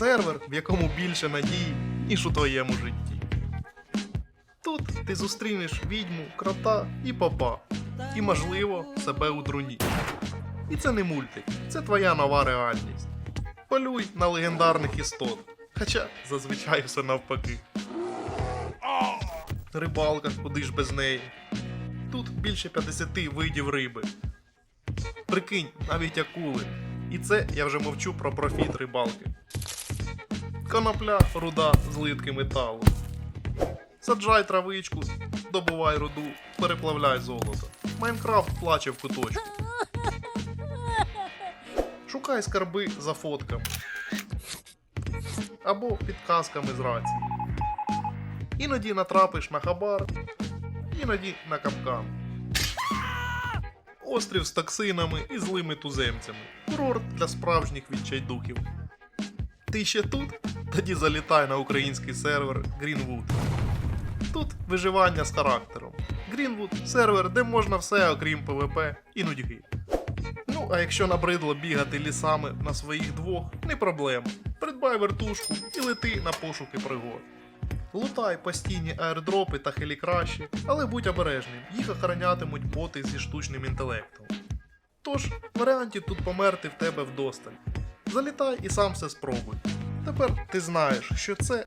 сервер, в якому більше надії, ніж у твоєму житті. Тут ти зустрінеш відьму, крота і попа, і, можливо, себе у труні. І це не мультик, це твоя нова реальність. Полюй на легендарних істот, хоча зазвичай все навпаки. Рибалка, куди ж без неї. Тут більше 50 видів риби. Прикинь, навіть акули. І це я вже мовчу про профіт рибалки. Конопля, руда, злитки металу. Саджай травичку, добувай руду, переплавляй золото. Майнкрафт плаче в куточку. Шукай скарби за фотками. Або підказками з рації. Іноді натрапиш на хабар, іноді на капкан. Острів з токсинами і злими туземцями. Курорт для справжніх відчайдухів. Ти ще тут? Тоді залітай на український сервер Greenwood. Тут виживання з характером. Greenwood сервер, де можна все, окрім ПВП і нудьги. Ну, а якщо набридло бігати лісами на своїх двох, не проблема. Придбай вертушку і лети на пошуки пригод. Лутай постійні аердропи та хелікраші, але будь обережним, їх охоронятимуть боти зі штучним інтелектом. Тож, варіантів тут померти в тебе вдосталь. Залітай і сам все спробуй. Тепер ти знаєш, що це